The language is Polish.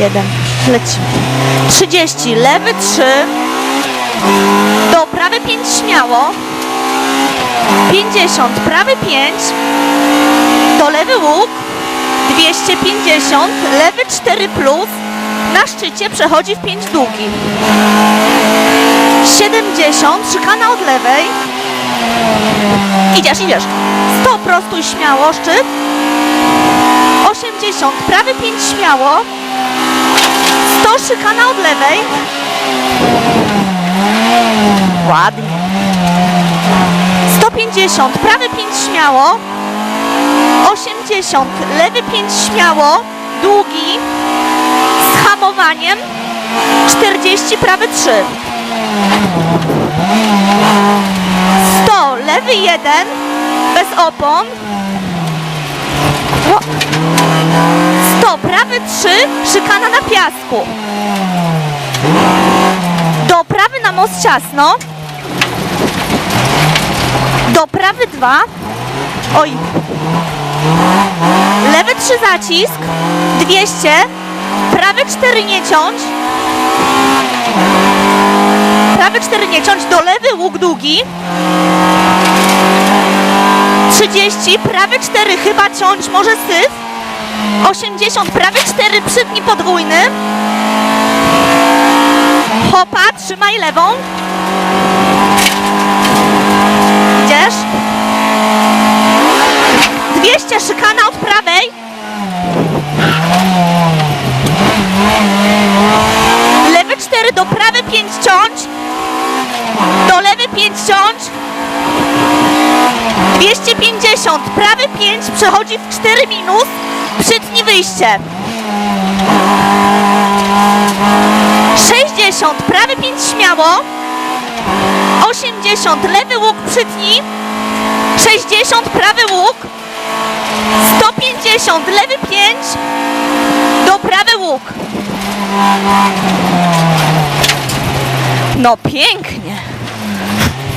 Jeden. Lecimy. 30. Lewy 3. Do prawy 5 śmiało. 50. Prawy 5. Do lewy łuk. 250. Lewy 4 plus. Na szczycie przechodzi w 5 długi. 70. Szykana od lewej. Idziesz, idziesz. 100 prostuj śmiało, szczyt. 80. Prawy 5 śmiało. 100 szykana od lewej. Ładnie. 150, prawy 5 śmiało. 80, lewy 5 śmiało. Długi. Z hamowaniem. 40, prawy 3. 100, lewy 1. Bez opon. O. 100, prawy 3, szykana na piasku. Do prawy na most ciasno. Do prawy 2. Oj. Lewy 3 zacisk. 200. Prawy 4 nie ciąć. Prawy 4 nie ciąć. Do lewy łuk długi. 30. Prawy 4 chyba ciąć. Może syf. 80, prawy 4, przytnij podwójny. Hopa, trzymaj lewą. Idziesz. 200, szykana od prawej. Lewy 4, do prawy 5 ciąć. Do lewy 5 ciąć. 250, prawy 5 przechodzi w 4 minus, przytnij wyjście. 60, prawy 5 śmiało. 80, lewy łuk przytnij. 60, prawy łuk. 150, lewy 5. Do prawy łuk. No pięknie.